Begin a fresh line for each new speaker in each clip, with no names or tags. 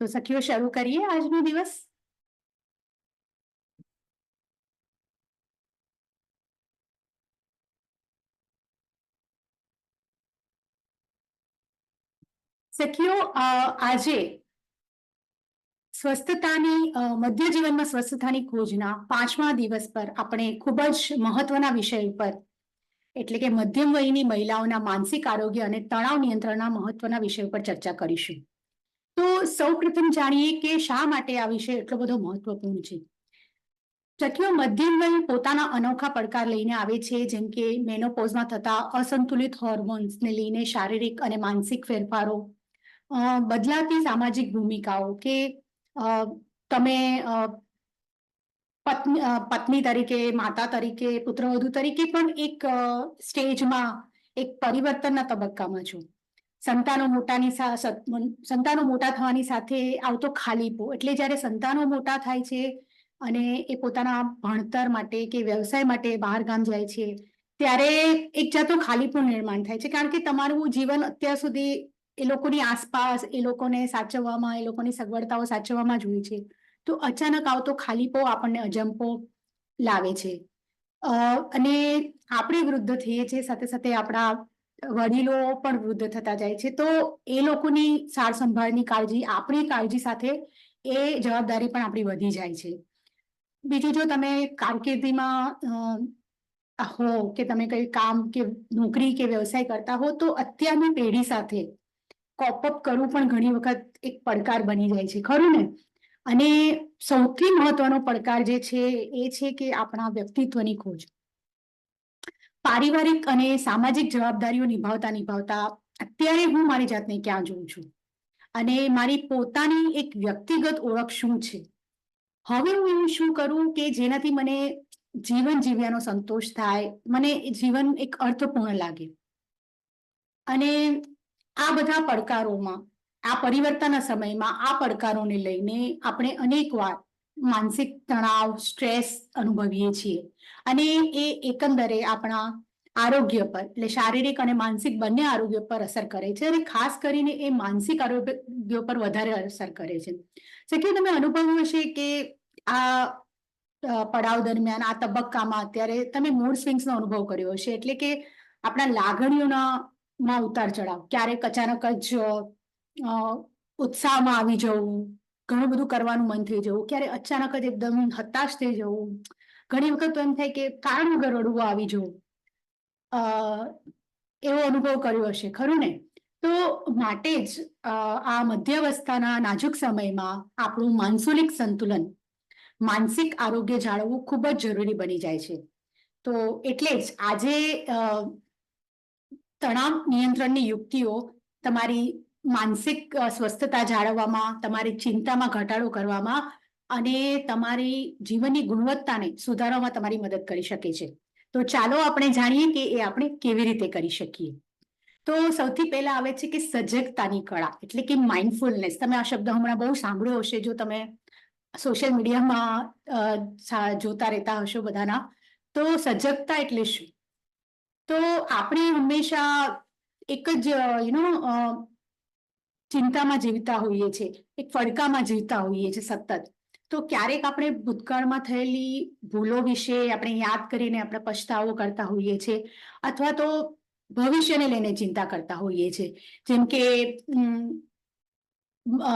તો સખીઓ શરૂ કરીએ આજનો દિવસ સખીઓ આજે સ્વસ્થતાની મધ્ય જીવનમાં સ્વસ્થતાની ખોજના પાંચમા દિવસ પર આપણે ખૂબ જ મહત્વના વિષય ઉપર, એટલે કે મધ્યમ વયની મહિલાઓના માનસિક આરોગ્ય અને તણાવ નિયંત્રણના મહત્વના વિષય ઉપર ચર્ચા કરીશું. તો સૌપ્રથમ જાણીએ કે શા માટે આ વિષય એટલો બધો મહત્વપૂર્ણ છે. જથ્યો મધ્યમ વય પોતાના અનોખા પડકાર લઈને આવે છે, જેમ કે મેનોપોઝમાં થતા અસંતુલિત હોર્મોન્સને લઈને શારીરિક અને માનસિક ફેરફારો બદલાતી સામાજિક ભૂમિકાઓ કે તમે પત્ની પત્ની તરીકે, માતા તરીકે પુત્રવધુ તરીકે પણ એક સ્ટેજમાં એક પરિવર્તનના તબક્કામાં છો. સંતાનો મોટાની સંતાનો મોટા થવાની સાથે આવતો ખાલીપો એટલે જ્યારે સંતાનો મોટા થાય છે અને એ પોતાના ભણતર માટે કે વ્યવસાય માટે બહાર ગામ જાય છે, ત્યારે એક જાતનું ખાલીપું નિર્માણ થાય છે. કારણ કે તમારું જીવન અત્યાર સુધી એ લોકોની આસપાસ, એ લોકોને સાચવવામાં, એ લોકોની સગવડતાઓ સાચવવામાં જ હોય છે. તો અચાનક આવતો ખાલીપો આપણને અજંપો લાવે છે. અને આપણે વૃદ્ધ થઈએ છીએ સાથે સાથે આપણા વડીલો પણ વૃદ્ધ થતા જાય છે. તો એ લોકોની સાર સંભાળની કાળજી, આપણી કાળજી સાથે એ જવાબદારી પણ આપણી વધી જાય છે. બીજું જો તમે કારકિર્દીમાં હો કે તમે કઈ કામ કે નોકરી કે વ્યવસાય કરતા હો, તો અત્યારની પેઢી સાથે કોપઅપ કરવું પણ ઘણી વખત એક પડકાર બની જાય છે. ખરું ને? અને સૌથી મહત્વનો પડકાર જે છે એ છે કે આપણા વ્યક્તિત્વની ખોજ. પારિવારિક અને સામાજિક જવાબદારીઓ નિભાવતા નિભાવતા અત્યારે હું મારી જાતને ક્યાં જોઉં છું? અને મારી પોતાની એક વ્યક્તિગત ઓળખ શું છે? હવે હું એવું શું કરું કે જેનાથી મને જીવન જીવ્યાનો સંતોષ થાય, મને જીવન એક અર્થપૂર્ણ લાગે. અને આ બધા પડકારોમાં, આ પરિવર્તનના સમયમાં, આ પડકારોને લઈને આપણે અનેકવાર માનસિક તણાવ, સ્ટ્રેસ અનુભવીએ છીએ. અને એ એકંદરે આપણા આરોગ્ય પર, એટલે શારીરિક અને માનસિક બંને આરોગ્ય પર અસર કરે છે અને ખાસ કરીને એ માનસિક આરોગ્ય પર વધારે અસર કરે છે. સખી તમે અનુભવ્યું હશે કે આ પડાવ દરમિયાન, આ તબક્કામાં અત્યારે તમે મૂડ સ્વિંગ્સનો અનુભવ કર્યો હશે, એટલે કે આપણા લાગણીઓના ઉતાર ચઢાવ, ક્યારેક અચાનક જ ઉત્સાહમાં આવી જવું, ઘણું બધું કરવાનું મન થઈ જવું ક્યારે અચાનક જ એકદમ હતાશ થઈ જવું, ઘણી વખત તો એમ થાય કે કારણ વગર રડવું આવી જવું એવો અનુભવ કર્યો હશે, ખરું ને? તો માટે જ આ મધ્યાવસ્થાના નાજુક સમયમાં આપણું માનસુલિક સંતુલન, માનસિક આરોગ્ય જાળવવું ખૂબ જ જરૂરી બની જાય છે. તો એટલે જ આજે તણાવ નિયંત્રણની યુક્તિઓ તમારી માનસિક સ્વસ્થતા જાળવવામાં, તમારી ચિંતામાં ઘટાડો કરવામાં અને તમારી જીવનની ગુણવત્તાને સુધારવામાં તમારી મદદ કરી શકે છે. તો ચાલો આપણે જાણીએ કે એ આપણે કેવી રીતે કરી શકીએ. તો સૌથી પહેલા આવે છે કે સજગતાની કળા, એટલે કે માઇન્ડફુલનેસ તમે આ શબ્દ હમણાં બહુ સાંભળ્યો હશે જો તમે સોશિયલ મીડિયામાં જોતા રહેતા હશો બધાના. તો સજગતા એટલે શું? તો આપણે હંમેશા એક જ યુ નો ચિંતામાં જીવતા હોઈએ છીએ એક ફડકામાં જીવતા હોઈએ છીએ સતત. તો ક્યારેક આપણે ભૂતકાળમાં થયેલી ભૂલો વિશે આપણે યાદ કરીને આપણે પછતાવો કરતા હોઈએ છીએ અથવા તો ભવિષ્યને લઈને ચિંતા કરતા હોઈએ છીએ જેમ કે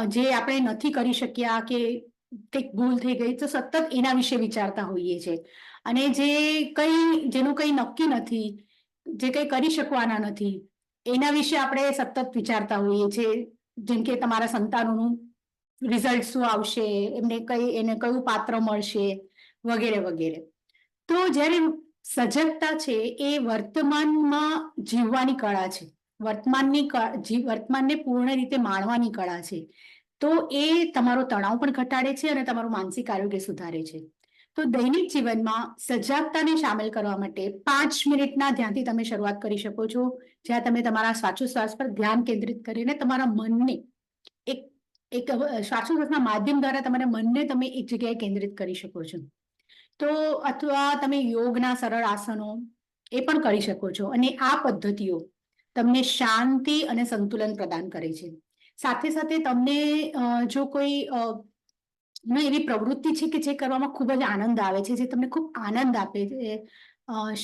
જે આપણે નથી કરી શક્યા કે કંઈક ભૂલ થઈ ગઈ તો સતત એના વિશે વિચારતા હોઈએ છીએ અને જે કંઈ, જેનું કંઈ નક્કી નથી, જે કંઈ કરી શકવાના નથી, એના વિશે આપણે સતત વિચારતા હોઈએ છીએ જેમ કે તમારા સંતાનોનું રિઝલ્ટ શું આવશે, એમને કઈ, એને કયું પાત્ર મળશે, વગેરે વગેરે. તો જ્યારે સજગતા છે, એ વર્તમાનમાં જીવવાની કળા છે. વર્તમાનની ક- જી- વર્તમાનને પૂર્ણ રીતે માણવાની કળા છે. તો એ તમારો તણાવ પણ ઘટાડે છે અને તમારું માનસિક આરોગ્ય સુધારે છે. તો દૈનિક જીવનમાં સજાગતાને સામેલ કરવા માટે પાંચ મિનિટના ધ્યાનથી તમે શરૂઆત કરી શકો છો. જ્યાં તમે તમારા શ્વાસોશ્વાસ પર ધ્યાન કેન્દ્રિત કરીને તમારા મનને એક શ્વાસોશ્વાસના માધ્યમ દ્વારા તમારા મનને તમે એક જગ્યાએ કેન્દ્રિત કરી શકો છો. તો અથવા તમે યોગના સરળ આસનો એ પણ કરી શકો છો અને આ પદ્ધતિઓ તમને શાંતિ અને સંતુલન પ્રદાન કરે છે. સાથે સાથે તમને જો કોઈ એવી પ્રવૃત્તિ છે કે જે કરવામાં ખૂબ જ આનંદ આવે છે, જે તમને ખૂબ આનંદ આપે છે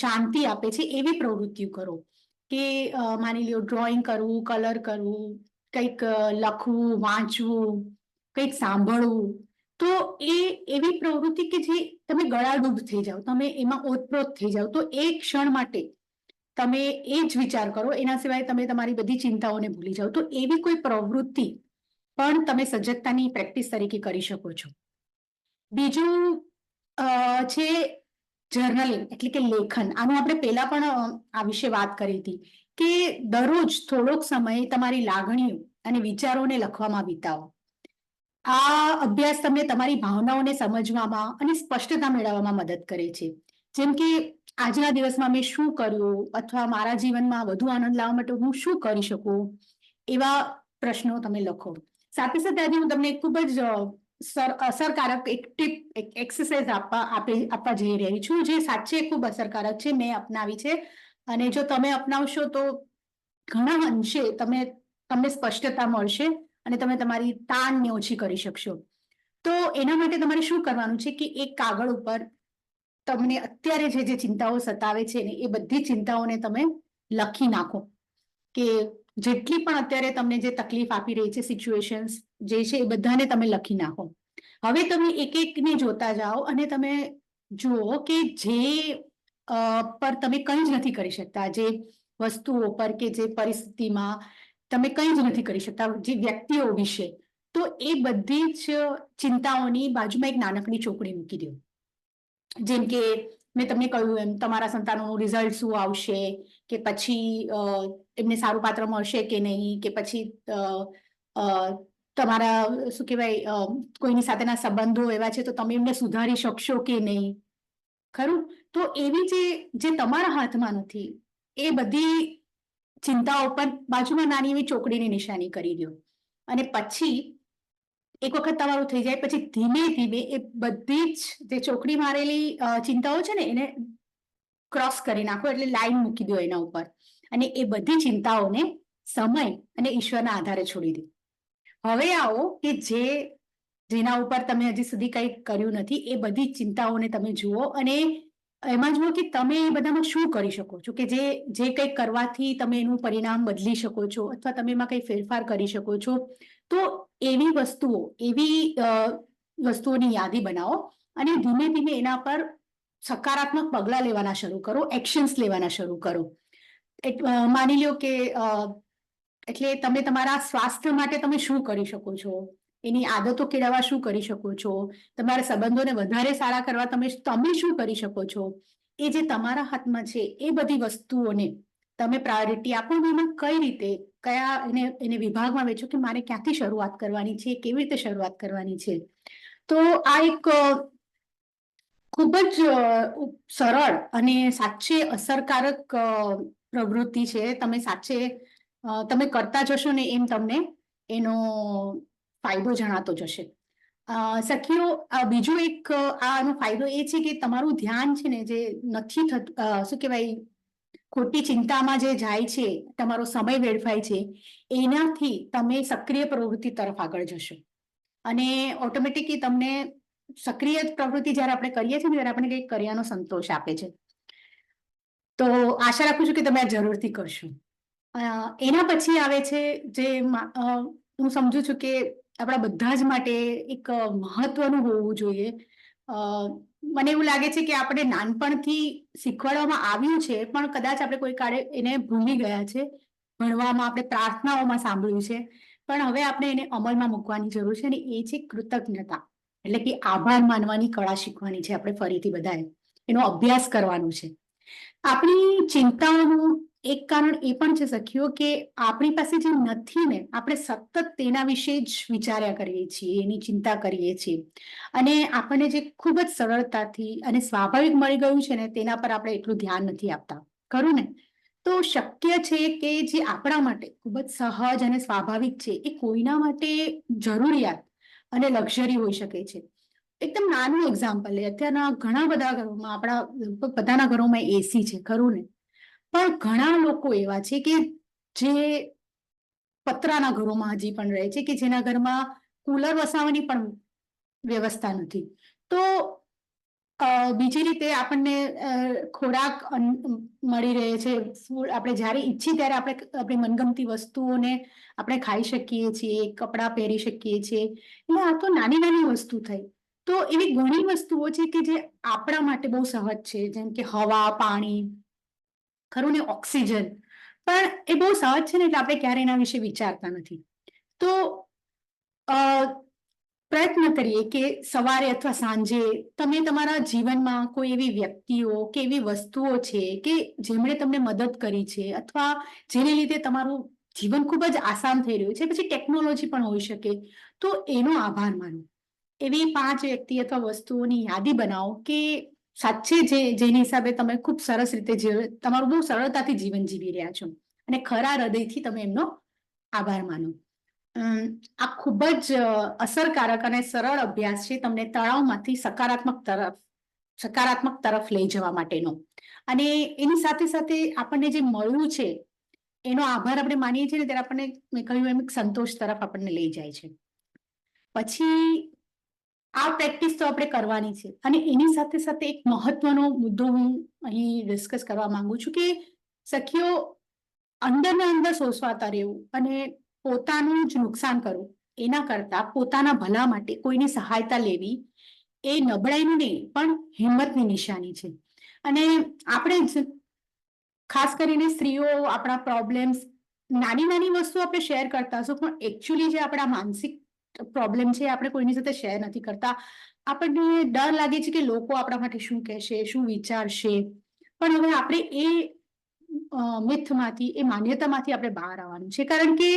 શાંતિ આપે છે એવી પ્રવૃત્તિઓ કરો. કે માની લ્યો ડ્રોઈંગ કરવું કલર કરવું કંઈક લખવું, વાંચવું, કંઈક સાંભળવું, તો એ એવી પ્રવૃત્તિ કે જે તમે ગળાડૂબ થઈ જાઓ, તમે એમાં ઓતપ્રોત થઈ જાઓ, તો એ ક્ષણ માટે તમે એ જ વિચાર કરો, એના સિવાય તમે તમારી બધી ચિંતાઓને ભૂલી જાઓ, તો એવી કોઈ પ્રવૃત્તિ પણ તમે સજ્જતાની પ્રેક્ટિસ તરીકે કરી શકો છો. બીજું છે જર્નલિંગ, એટલે કે લેખન. આનું આપણે પહેલા પણ આ વિશે વાત કરી હતી. કે દરરોજ થોડોક સમય તમારી લાગણીઓ અને વિચારોને લખવામાં વિતાવો. આ અભ્યાસ તમને તમારી ભાવનાઓને સમજવામાં અને સ્પષ્ટતા મેળવવામાં મદદ કરે છે. જેમ કે આજના દિવસમાં મેં શું કર્યું અથવા મારા જીવનમાં વધુ આનંદ લાવવા માટે હું શું કરી શકું એવા પ્રશ્નો તમે લખો. સાથે સાથે આજે હું તમને ખૂબ જ અસરકારક એક ટીપ, એક એક્સરસાઇઝ આપવા, આપે, આપવા જઈ રહી છું જે સાચે ખૂબ અસરકારક છે, મેં અપનાવી છે. અને જો તમે અપનાવશો તો ઘણા અંશે તમે, તમને સ્પષ્ટતા મળશે અને તમે તમારી તાણને ઓછી કરી શકશો. તો એના માટે તમારે શું કરવાનું છે કે એક કાગળ ઉપર તમને અત્યારે જે જે ચિંતાઓ સતાવે છે ને એ બધી ચિંતાઓને તમે લખી નાખો. કે જેટલી પણ અત્યારે તમને જે તકલીફ આપી રહી છે સિચ્યુએશન્સ જે છે એ બધાને તમે લખી નાખો. હવે તમે એક એકને જોતા જાઓ અને તમે જુઓ કે જે પર તમે કંઈ જ નથી કરી શકતા. જે વસ્તુઓ પર કે જે પરિસ્થિતિમાં તમે કંઈ જ નથી કરી શકતા, જે વ્યક્તિઓ વિશે, તો એ બધી જ ચિંતાઓની બાજુમાં એક નાનકડી ચોકડી મૂકી દો. જેમ કે મેં તમને કહ્યું એમ, તમારા સંતાનોનું રિઝલ્ટ શું આવશે? કે પછી એમને સારું પાત્ર મળશે કે નહીં? કે પછી તમારા, શું કહેવાય કોઈની સાથેના સંબંધો એવા છે, તો તમે એમને સુધારી શકશો કે નહીં? ખરું? તો એવી જે જે તમારા હાથમાં નથી, એ બધી ચિંતાઓ પર બાજુમાં નાની એવી ચોકડીની નિશાની કરી દો. અને પછી એક વખત તમારું થઈ જાય, પછી ધીમે ધીમે એ બધી જ જે ચોકડી મારેલી ચિંતાઓ છે ને, એને ક્રોસ કરી નાખો, એટલે લાઈન મૂકી દો એના ઉપર. અને એ બધી ચિંતાઓને સમય અને ઈશ્વરના આધારે છોડી દે. હવે આવો કે જે જેના ઉપર તમે હજી સુધી કંઈ કર્યું નથી, એ બધી ચિંતાઓને તમે જુઓ અને એમાં જુઓ કે તમે એ બધામાં શું કરી શકો છો? કે જે જે કંઈક કરવાથી તમે એનું પરિણામ બદલી શકો છો અથવા તમે એમાં કંઈ ફેરફાર કરી શકો છો? તો એવી વસ્તુઓ, એવી વસ્તુઓની યાદી બનાવો અને ધીમે ધીમે એના પર સકારાત્મક પગલાં લેવાના શરૂ કરો એક્શન્સ લેવાના શરૂ કરો. માની લ્યો કે એટલે તમે તમારા સ્વાસ્થ્ય માટે તમે શું કરી શકો છો? એની આદતો કેળવવા શું કરી શકો છો? તમારા સંબંધોને વધારે સારા કરવા તમે તમે શું કરી શકો છો? એ જે તમારા હાથમાં છે, એ બધી વસ્તુઓને તમે પ્રાયોરિટી આપો એમાં કઈ રીતે, કયા એને એને વિભાગમાં વેચો કે મારે ક્યાંથી શરૂઆત કરવાની છે, કેવી રીતે શરૂઆત કરવાની છે? તો આ એક ખૂબ જ સરળ અને સાચે અસરકારક પ્રવૃત્તિ છે. તમે સાચે તમે કરતા જશો ને એમ તમને એનો ફાયદો જણાતો જશે. સખીઓ બીજો એક આનો ફાયદો એ છે કે તમારું ધ્યાન છે ને જે નથી થતું શું કહેવાય, ખોટી ચિંતામાં જે જાય છે, તમારો સમય વેડફાય છે, એનાથી તમે સક્રિય પ્રવૃત્તિ તરફ આગળ જશો. અને ઓટોમેટિકલી તમને સક્રિય પ્રવૃત્તિ જ્યારે આપણે કરીએ છીએ ત્યારે આપણે કંઈક કર્યાનો સંતોષ આપે છે. તો આશા રાખું છું કે તમે આ જરૂરથી કરશો. એના પછી આવે છે જે હું સમજુ છું કે આપણા બધા જ માટે એક મહત્વનું હોવું જોઈએ. મને એવું લાગે છે કે આપણે નાનપણથી શીખવાડવામાં આવ્યું છે, પણ કદાચ આપણે કોઈ કાળે એને ભૂલી ગયા છે. ભણવામાં આપણે પ્રાર્થનાઓમાં સાંભળ્યું છે. પણ હવે આપણે એને અમલમાં મૂકવાની જરૂર છે અને એ છે કૃતજ્ઞતા. એટલે કે આભાર માનવાની કળા શીખવાની છે આપણે ફરીથી બધાએ. એનો અભ્યાસ કરવાનો છે. આપણી ચિંતાઓનું એક કારણ એ પણ છે સખીઓ કે આપણી પાસે જે નથી ને, આપણે સતત તેના વિશે જ વિચાર્યા કરીએ છીએ, એની ચિંતા કરીએ છીએ. અને આપણને જે ખૂબ જ સરળતાથી અને સ્વાભાવિક મળી ગયું છે ને, તેના પર આપણે એટલું ધ્યાન નથી આપતા. ખરું ને? તો શક્ય છે કે જે આપણા માટે ખૂબ જ સહજ અને સ્વાભાવિક છે, એ કોઈના માટે જરૂરિયાત અને લક્ઝરી હોઈ શકે છે. એકદમ નાનું એક્ઝામ્પલ અત્યારના ઘણા બધા ઘરોમાં, આપણા બધાના ઘરોમાં એસી છે. ખરું ને? પણ ઘણા લોકો એવા છે કે જે પતરાના ઘરોમાં હજી પણ રહે છે કે જેના ઘરમાં કુલર વસાવવાની પણ વ્યવસ્થા નથી. તો બીજી રીતે આપણને ખોરાક મળી રહે છે. આપણે જ્યારે ઈચ્છીએ ત્યારે આપણે આપણી મનગમતી વસ્તુઓને આપણે ખાઈ શકીએ છીએ, કપડાં પહેરી શકીએ છીએ. એટલે આ તો નાની નાની વસ્તુ થઈ. તો એવી ઘણી વસ્તુઓ છે કે જે આપણા માટે બહુ સહજ છે. જેમ કે હવા, પાણી ખરું ને? ઓક્સિજન. પણ એ બહુ સહજ છે ને એટલે આપણે ક્યારે એના વિશે વિચારતા નથી. તો પ્રયત્ન કરીએ કે સવારે અથવા સાંજે તમે તમારા જીવનમાં કોઈ એવી વ્યક્તિઓ કે એવી વસ્તુઓ છે કે જેમણે તમને મદદ કરી છે અથવા જેને લીધે તમારું જીવન ખૂબ જ આસાન થઈ રહ્યું છે પછી ટેકનોલોજી પણ હોઈ શકે. તો એનો આભાર માનો. એવી પાંચ વ્યક્તિ અથવા વસ્તુઓની યાદી બનાવો કે સાચે જે, જેની હિસાબે તમે ખૂબ સરસ રીતે તમારું બહુ સરળતાથી જીવન જીવી રહ્યા છો. અને ખરા હૃદયથી તમે એમનો આભાર માનો. આ ખૂબ જ અસરકારક અને સરળ અભ્યાસ છે તમને તણાવમાંથી સકારાત્મક તરફ સકારાત્મક તરફ લઈ જવા માટેનો. અને એની સાથે સાથે આપણને જે મળ્યું છે, એનો આભાર આપણે માનીએ છીએ ત્યારે આપણને મેં કહ્યું એમ સંતોષ તરફ આપણને લઈ જાય છે. પછી આ પ્રેક્ટિસ તો આપણે કરવાની છે. અને એની સાથે સાથે એક મહત્વનો મુદ્દો હું અહીં ડિસ્કસ કરવા માંગુ છું કે સખીઓ અંદર ને અંદર સોસવાતા રહેવું અને પોતાનું જ નુકસાન કરવું. એના કરતા પોતાના ભલા માટે કોઈની સહાયતા લેવી એ નબળાઈની નહીં, પણ હિંમતની નિશાની છે. અને આપણે જ ખાસ કરીને સ્ત્રીઓ આપણા પ્રોબ્લેમ્સ નાની નાની વસ્તુ આપણે શેર કરતા હશું, પણ એકચ્યુઅલી જે આપણા માનસિક પ્રોબ્લેમ છે આપણે કોઈની સાથે શેર નથી કરતા. આપણને ડર લાગે છે કે લોકો આપણા માટે શું કહેશે, શું વિચારશે. પણ હવે આપણે એ મિથમાંથી એ માન્યતામાંથી આપણે બહાર આવવાનું છે. કારણ કે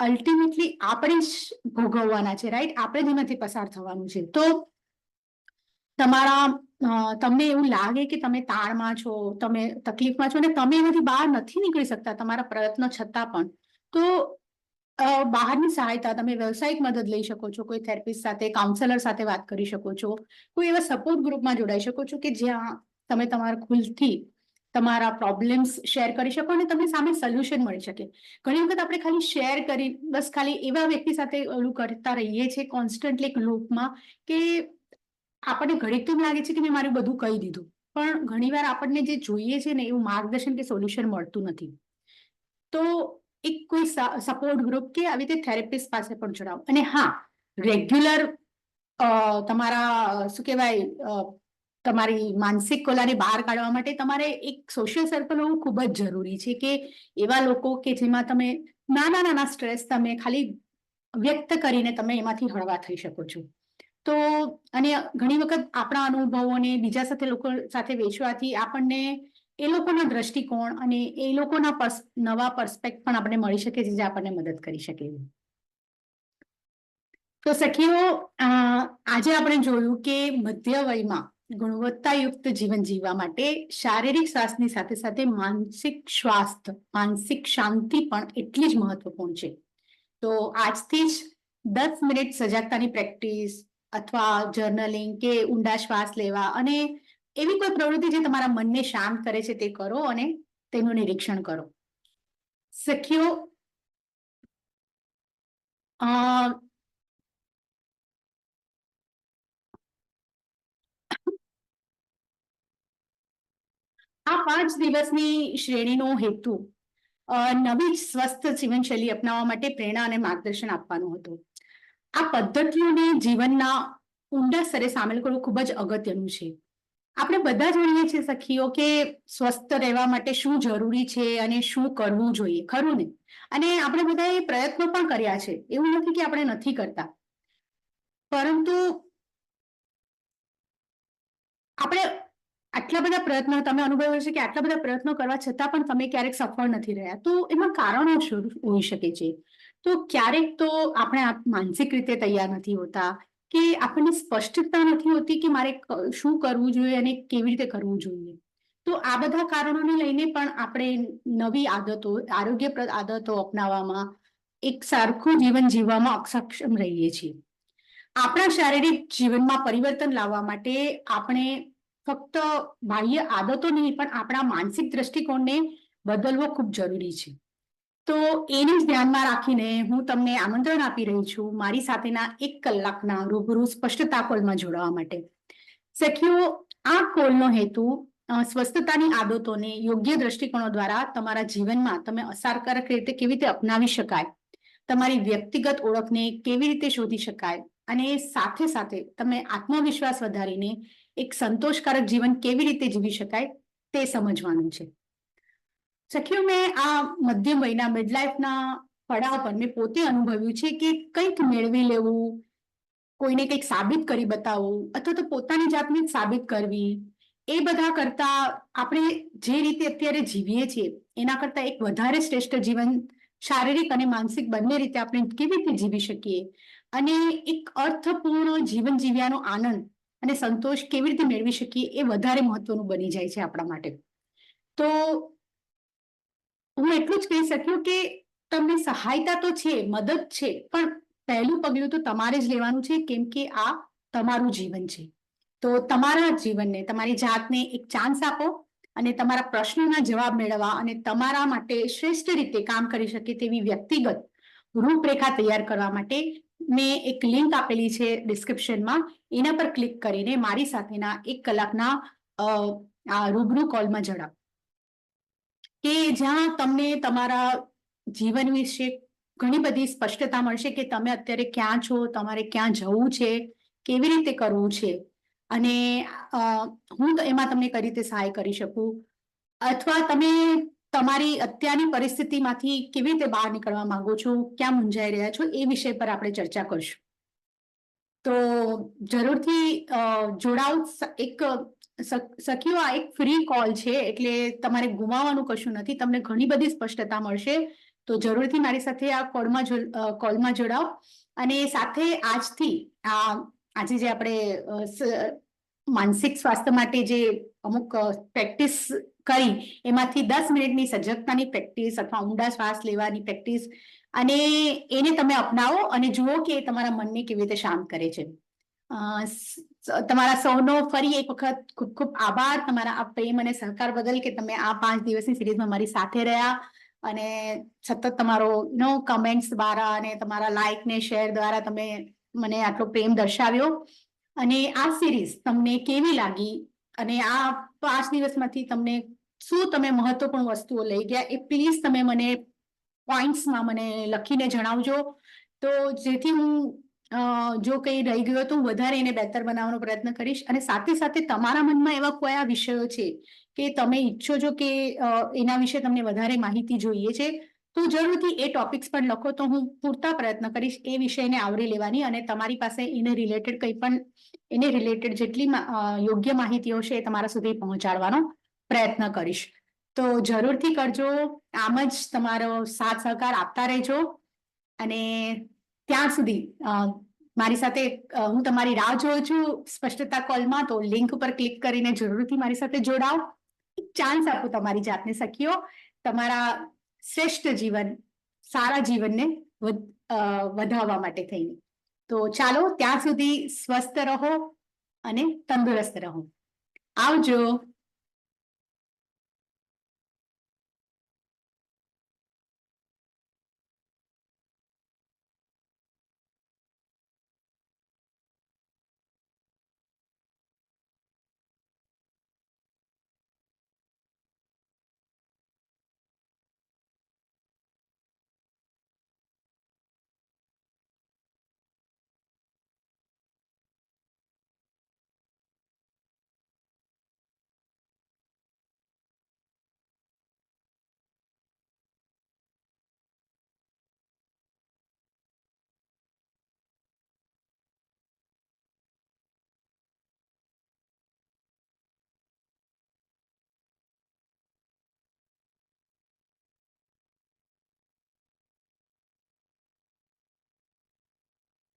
અલ્ટિમેટલી આપણે જ ભોગવવાના છે રાઈટ આપણે જ એમાંથી પસાર થવાનું છે. તો તમારા તમને એવું લાગે કે તમે તાળમાં છો, તમે તકલીફમાં છો અને તમે એમાંથી બહાર નથી નીકળી શકતા તમારા પ્રયત્નો છતાં પણ. તો બહારની સહાયતા તમે વ્યવસાયિક મદદ લઈ શકો છો, કોઈ થેરપિસ્ટ સાથે, કાઉન્સેલર સાથે વાત કરી શકો છો, કોઈ એવા સપોર્ટ ગ્રુપમાં જોડાઈ શકો છો કે જ્યાં તમે તમારા ખુલથી તમારા પ્રોબ્લેમ્સ શેર કરી શકો અને તમને સામે સોલ્યુશન મળી શકે. ઘણી વખત આપણે ખાલી શેર કરી, બસ ખાલી એવા વ્યક્તિ સાથે ઓલું કરતા રહીએ છીએ કોન્સ્ટન્ટલી એક લૂપમાં કે આપણને ઘડીક તો લાગે છે કે મેં મારું બધું કહી દીધું, પણ ઘણીવાર આપણને જે જોઈએ છે ને એવું માર્ગદર્શન કે સોલ્યુશન મળતું નથી. તો એક કોઈ સપોર્ટ ગ્રુપ કે આવી રીતે થેરેપિસ્ટ પાસે પણ જોડાઓ. અને હા રેગ્યુલર તમારા, શું કહેવાય તમારી માનસિક કલાને બહાર કાઢવા માટે તમારે એક સોશિયલ સર્કલ હોવું ખૂબ જ જરૂરી છે કે એવા લોકો કે જેમાં તમે નાના નાના સ્ટ્રેસ તમે ખાલી વ્યક્ત કરીને તમે એમાંથી હળવા થઈ શકો છો. તો, અને ઘણી વખત આપણા અનુભવોને બીજા સાથે લોકો સાથે વેચવાથી આપણને એ લોકોના દ્રષ્ટિકોણ અને એ લોકોના નવા પર્સપેક્ટ પણ આપણને મળી શકે છે, જે આપણને મદદ કરી શકે તો સખીઓ આજે આપણે જોયું કે મધ્ય વયમાં ગુણવત્તાયુક્ત જીવન જીવવા માટે શારીરિક સ્વાસ્થ્યની સાથે સાથે માનસિક સ્વાસ્થ્ય, માનસિક શાંતિ પણ એટલી જ મહત્વપૂર્ણ છે. તો આજથી જ દસ મિનિટ સજાગતાની પ્રેક્ટિસ અથવા જર્નલિંગ કે ઊંડા શ્વાસ લેવા અને એવી કોઈ પ્રવૃત્તિ જે તમારા મનને શાંત કરે છે તે કરો અને તેનું નિરીક્ષણ કરો. સખીઓ આ પાંચ દિવસની શ્રેણીનો હેતુ નવી સ્વસ્થ જીવનશૈલી અપનાવવા માટે પ્રેરણા અને માર્ગદર્શન આપવાનું હતું. આ પદ્ધતિઓને જીવનના ઊંડા સ્તરે સામેલ કરવું ખૂબ જ અગત્યનું છે. આપણે બધા જાણીએ છીએ સખીઓ કે સ્વસ્થ રહેવા માટે શું જરૂરી છે અને શું કરવું જોઈએ, ખરું ને? અને આપણે બધાએ પ્રયત્નો પણ કર્યા છે, એવું નથી કે આપણે નથી કરતા. પરંતુ આપણે આટલા બધા પ્રયત્નો, તમે અનુભવ્યો છે કે આટલા બધા પ્રયત્નો કરવા છતાં પણ તમે ક્યારેક સફળ નથી રહ્યા. તો એમાં કારણો શું હોઈ શકે છે? તો ક્યારેક તો આપણે માનસિક રીતે તૈયાર નથી હોતા કે આપણને સ્પષ્ટતા નથી હોતી કે મારે શું કરવું જોઈએ અને કેવી રીતે કરવું જોઈએ. તો આ બધા કારણોને લઈને પણ આપણે નવી આદતો, આરોગ્યપ્રદ આદતો અપનાવવામાં એક સરખું જીવન જીવવામાં અક્ષમ રહીએ છીએ. આપણા શારીરિક જીવનમાં પરિવર્તન લાવવા માટે આપણે ફક્ત બાહ્ય આદતો નહીં પણ આપણા માનસિક દ્રષ્ટિકોણને બદલવો ખૂબ જરૂરી છે. તો એને જ ધ્યાનમાં રાખીને હું તમને આમંત્રણ આપી રહી છું મારી સાથેના એક કલાકના રૂબરૂ સ્પષ્ટતા કોલમાં જોડાવા માટે. સખીઓ, આ કોલનો હેતુ સ્વસ્થતાની આદતોને યોગ્ય દ્રષ્ટિકોણો દ્વારા તમારા જીવનમાં તમે અસરકારક રીતે કેવી રીતે અપનાવી શકાય, તમારી વ્યક્તિગત ઓળખને કેવી રીતે શોધી શકાય અને સાથે સાથે તમે આત્મવિશ્વાસ વધારીને એક સંતોષકારક જીવન કેવી રીતે જીવી શકાય તે સમજવાનું છે. સખીઓ, મેં આ મધ્યમ વયના મિડલાઇફના પડાવ પર મેં પોતે અનુભવ્યું છે કે કંઈક મેળવી લેવું, કોઈને કંઈક સાબિત કરી બતાવવું, અથવા તો પોતાની જાતને સાબિત કરવી, એ બધા કરતા આપણે જે રીતે અત્યારે જીવીએ છીએ, એના કરતા એક વધારે શ્રેષ્ઠ જીવન, શારીરિક અને માનસિક બંને રીતે આપણે કેવી રીતે જીવી શકીએ? અને એક અર્થપૂર્ણ જીવન જીવ્યાનો આનંદ અને સંતોષ કેવી રીતે મેળવી શકીએ, એ વધારે મહત્વનું બની જાય છે આપણા માટે. તો હું એટલું જ કહી શક્યું કે તમને સહાયતા તો છે, મદદ છે, પણ પહેલું પગલું તો તમારે જ લેવાનું છે, કેમ કે આ તમારું જીવન છે. તો તમારા જીવનને, તમારી જાતને એક ચાન્સ આપો અને તમારા પ્રશ્નોના જવાબ મેળવવા અને તમારા માટે શ્રેષ્ઠ રીતે કામ કરી શકે તેવી વ્યક્તિગત રૂપરેખા તૈયાર કરવા માટે મેં એક લિંક આપેલી છે ડિસ્ક્રિપ્શનમાં એના પર ક્લિક કરીને મારી સાથેના એક કલાકના રૂબરૂ કોલમાં જોડાવ કે જ્યાં તમને તમારા જીવન વિશે ઘણી બધી સ્પષ્ટતા મળશે કે તમે અત્યારે ક્યાં છો, તમારે ક્યાં જવું છે, કેવી રીતે કરવું છે. અને હું એમાં તમને કઈ રીતે સહાય કરી શકું? અથવા તમે તમારી અત્યારની પરિસ્થિતિમાંથી કેવી રીતે બહાર નીકળવા માંગો છો, ક્યાં મૂંઝાઈ રહ્યા છો, એ વિષય પર આપણે ચર્ચા કરશું. તો જરૂરથી જોડાવ એક સખીઓ, આ એક ફ્રી કોલ છે, એટલે તમારે ગુમાવવાનું કશું નથી. તમને ઘણી બધી સ્પષ્ટતા મળશે. તો જરૂરથી મારી સાથે આ કોલમાં કોલમાં જોડાવ અને સાથે આજથી, આ, આજે જે આપણે માનસિક સ્વાસ્થ્ય માટે જે અમુક પ્રેક્ટિસ કરી, એમાંથી દસ મિનિટની સજગતાની પ્રેક્ટિસ અથવા ઊંડા શ્વાસ લેવાની પ્રેક્ટિસ અને એને તમે અપનાવો અને જુઓ કે તમારા મનને કેવી રીતે શાંત કરે છે. તમારા સૌનો ફરી એક વખત ખૂબ ખૂબ આભાર. તમારા આ પ્રેમ અને સહકાર બદલ કે તમે આ પાંચ દિવસની સિરીઝમાં મારી સાથે રહ્યા અને સતત તમારો નો કમેન્ટ્સ દ્વારા અને તમારા લાઇક ને શેર દ્વારા તમે મને આટલો પ્રેમ દર્શાવ્યો. અને આ સિરીઝ તમને કેવી લાગી? અને આ પાંચ દિવસમાંથી તમને શું તમે મહત્વપૂર્ણ વસ્તુઓ લઈ ગયા એ પ્લીઝ તમે મને પોઈન્ટ્સમાં મને લખીને જણાવજો. તો જેથી હું જો કંઈ રહી ગયો તો હું વધારે એને બહેતર બનાવવાનો પ્રયત્ન કરીશ. અને સાથે સાથે તમારા મનમાં એવા કયા વિષયો છે કે તમે ઈચ્છો છો કે એના વિશે તમને વધારે માહિતી જોઈએ છે, તો જરૂરથી એ ટોપિક્સ પણ લખો તો હું પૂરતા પ્રયત્ન કરીશ એ વિષયને આવરી લેવાની અને તમારી પાસે એને રિલેટેડ કંઈ પણ, એને રિલેટેડ જેટલી યોગ્ય માહિતીઓ છે એ તમારા સુધી પહોંચાડવાનો પ્રયત્ન કરીશ. તો જરૂરથી કરજો. આમ જ તમારો સાથ સહકાર આપતા રહેજો. અને ત્યાં સુધી મારી સાથે હું તમારી રાહ જોઉં છું સ્પષ્ટતા કોલમાં તો લિંક ઉપર ક્લિક કરીને જરૂરથી મારી સાથે જોડાઓ. ચાન્સ આપો તમારી જાતને સખીઓ. તમારા શ્રેષ્ઠ જીવન સારા જીવનને વધ- અ, વધારવા માટે થઈને. તો ચાલો ત્યાં સુધી સ્વસ્થ રહો અને તંદુરસ્ત રહો. આવજો.